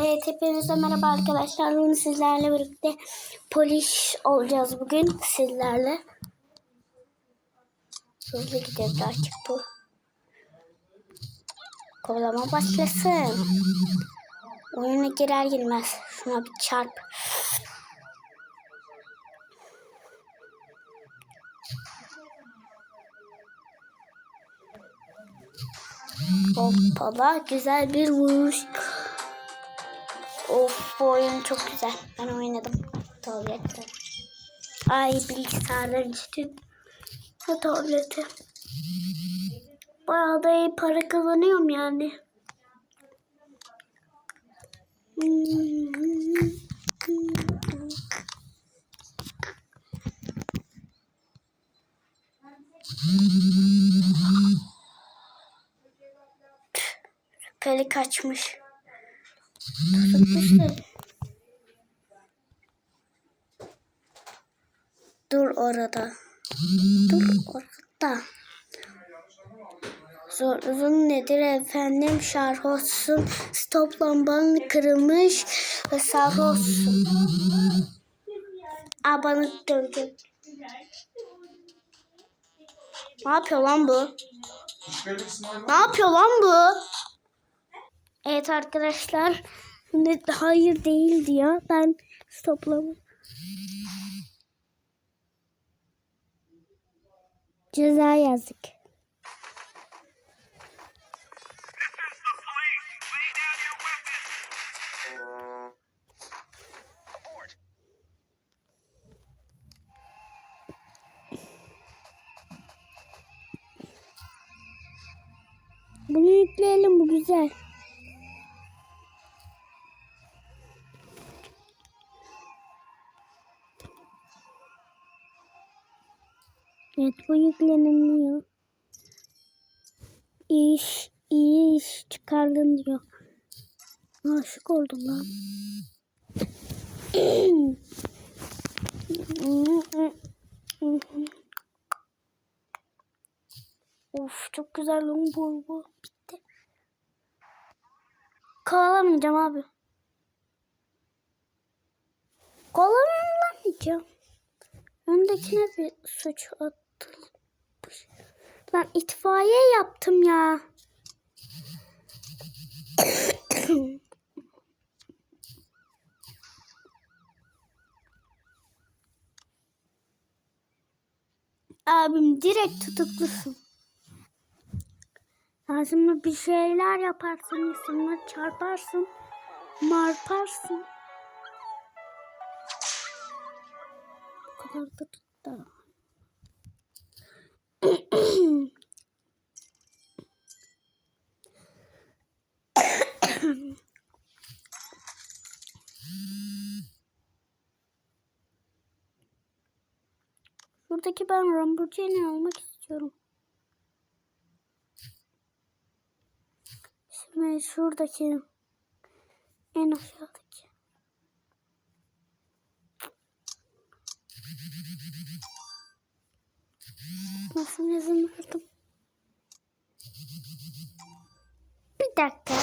Evet hepinize merhaba arkadaşlar. Bugün sizlerle birlikte polis olacağız bugün sizlerle. Hızlı gidelim artık bu. Kovalama başlasın. Oyuna girer girmez. Şuna bir çarp. Hoppala güzel bir vuruş. Of oyun çok güzel. Ben oynadım tablette. Ay bilgisayarlar için. Ha tableti. Bayağı da iyi para kazanıyorum yani. Peli kaçmış. Dur orada. Dur orada. Zor uzun nedir efendim? Sarhoşsun. Stop lambanın kırılmış ve sarhoşsun. Aa bana döndü. Ne yapıyor lan bu? Ne yapıyor lan bu? Evet arkadaşlar. Şimdi hayır değil diyor. Ben stoplama. Ceza yazdık. Bunu yükleyelim bu güzel. Bu yükleniliyor. İyi iş, iyi iş çıkardın diyor. Aşık oldum lan. of çok güzel lan bu bu. Bitti. Kovalamayacağım abi. Kovalamayacağım. Öndekine bir suç atılmış. Ben itfaiye yaptım ya. Abim direkt tutuklusun. Lazımlı bir şeyler yaparsın, insanları çarparsın, marparsın. Bu kadar da tuttu. Buradaki ben Lamborghini almak istiyorum. Şimdi şuradaki en aşağıdaki. Nasıl verdim? Bir dakika.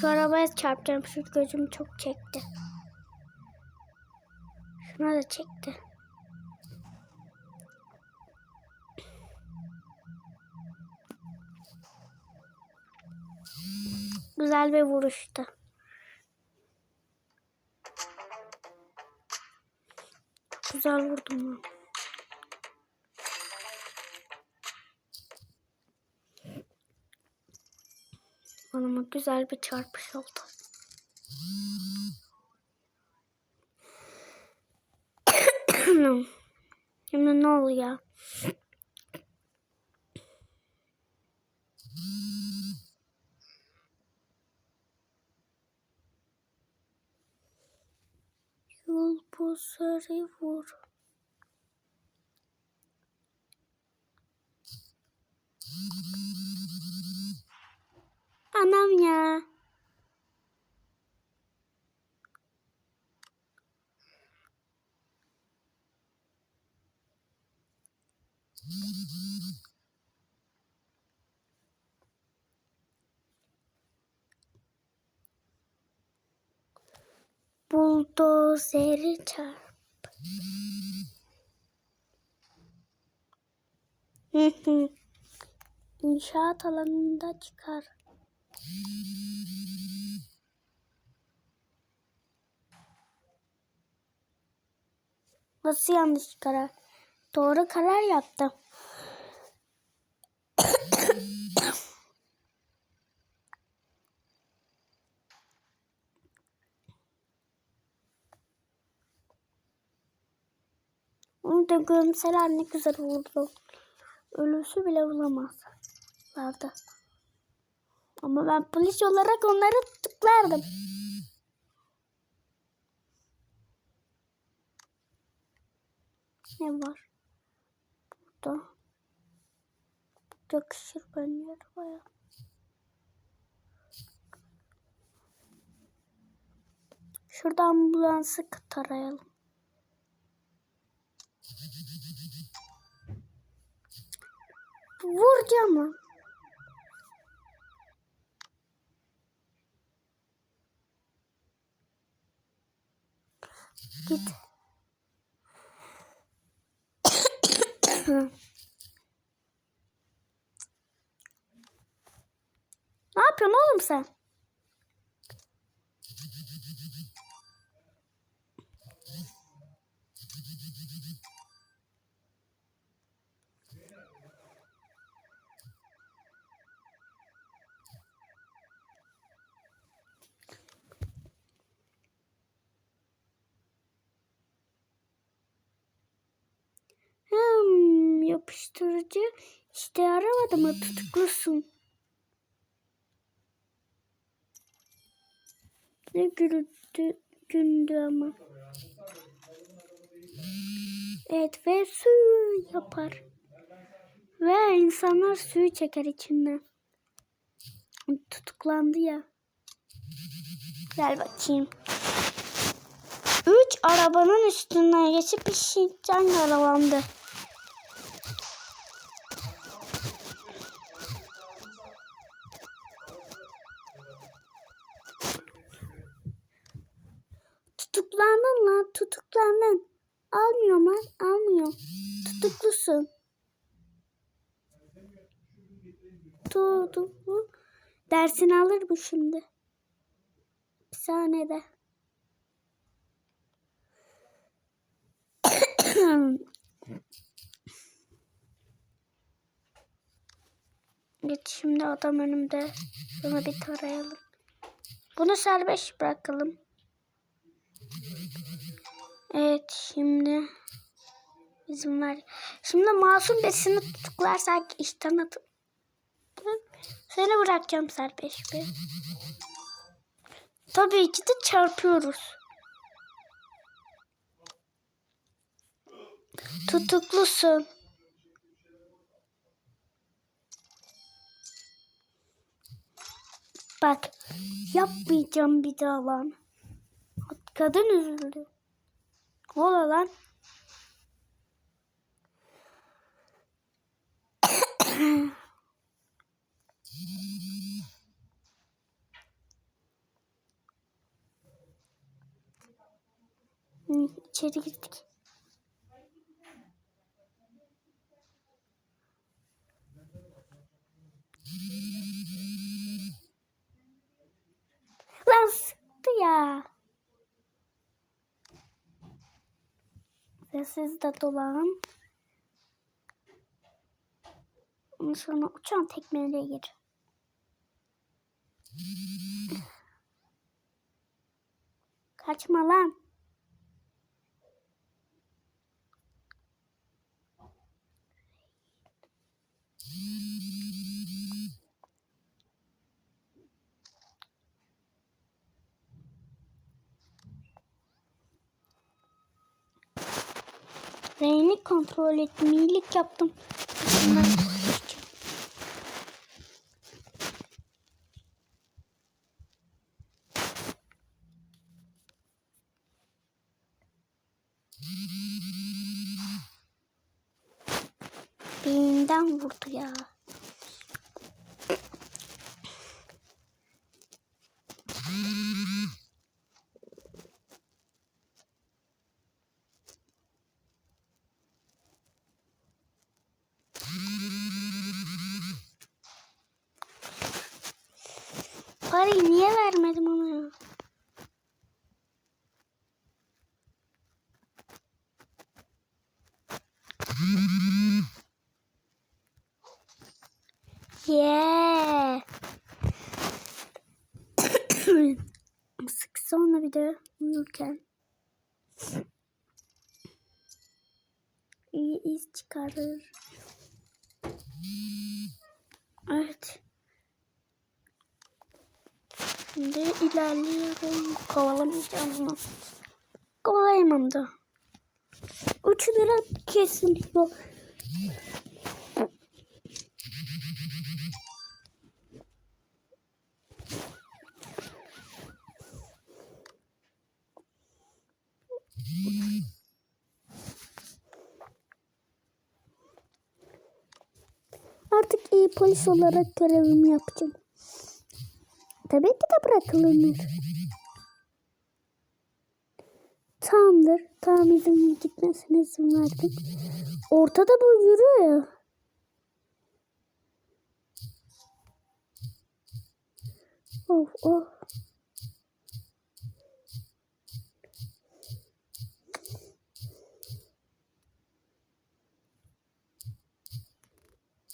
Şu arabaya çarpacağım. Şu gözüm çok çekti. Şuna da çekti. Güzel bir vuruştu. Güzel vurdum ben. Bana güzel bir çarpış oldu. ну, именно нол я. Yol bozarı vur. Anam ya. Buldozeri çarp. İnşaat alanında çıkar. Nasıl yanlış karar? Doğru karar yaptım. Onu da görseler ne güzel olurdu. Ölüsü bile bulamazlardı. Ama ben polis olarak onları tutuklardım. Ne var? Burada. Yakışır benim arabaya. Şurada ambulansı tarayalım. Vuracağım mı? Git. Ne yapıyorsun oğlum sen? Hmm, yapıştırıcı işte aramadım mı tutuklusun. Ne güldü, gündü ama. Evet ve su yapar. Ve insanlar suyu çeker içinden. Tutuklandı ya. Gel bakayım. Üç arabanın üstünden geçip işitten yaralandı. Tutuklandın lan tutuklandın. Almıyor lan almıyor. Tutuklusun. Tutuklu. Dersini alır bu şimdi. Bir saniyede. Git şimdi adam önümde. Bunu bir tarayalım. Bunu serbest bırakalım. Evet şimdi bizim var. Şimdi masum birisini tutuklarsak işten atıp seni bırakacağım serbest bir. Tabii ki de çarpıyoruz. Tutuklusun. Bak yapmayacağım bir daha lan. Kadın üzüldü. Oluyor lan? İçeri girdik. Lan sıktı ya. Ve siz de dolan. Ondan sonra uçan tekmelere gir. Kaçma lan. Reyni kontrol ettim. iyilik yaptım. Beyinden vurdu ya. Parayı niye vermedim ona? Yeah. Sık sonra bir de uyurken. İyi iz çıkarır. Evet. Şimdi ilerliyorum. Kovalamayacağım bunu. Kovalayamam da. 3 lira kesin yok. Artık iyi polis olarak görevimi yapacağım. Tabii ki de bırakılır. Tamamdır. Tamam izin gitmesine izin verdim. Ortada bu yürüyor ya. Of of.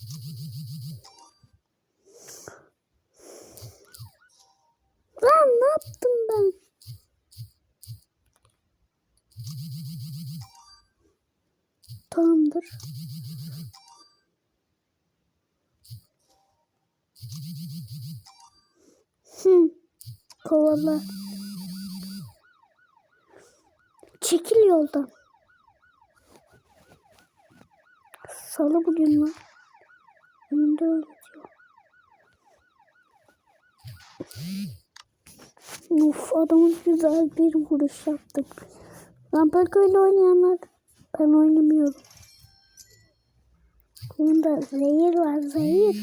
Lan Kovala. Çekil yoldan. Salı bugün lan. Önünde öyle diyor. Uf adamın güzel bir vuruş yaptım. Ben pek öyle oynayanlar ben oynamıyorum. Bunda zehir var zehir.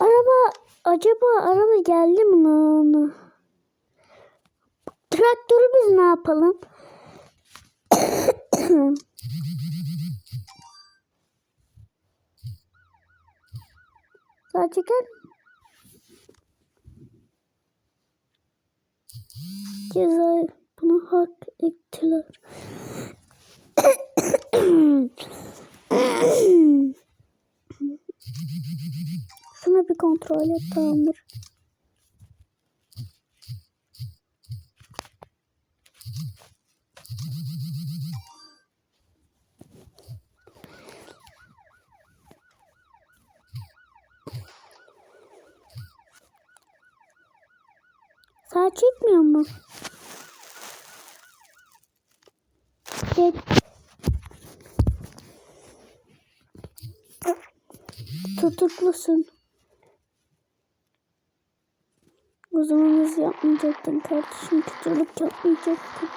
Araba acaba araba geldi mi lan? Traktörü biz ne yapalım? Sağ çeker Ceza bunu hak ettiler. Şunu bir kontrol et tamamdır. Sağ çekmiyor mu? Çek. Tutuklusun. Hız yapmayacaktın kardeşim. Kötülük yapmayacaktın.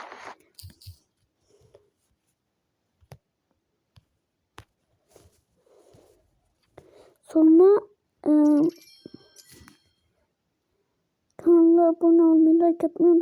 Sonra e, kanala abone olmayı, like atmayı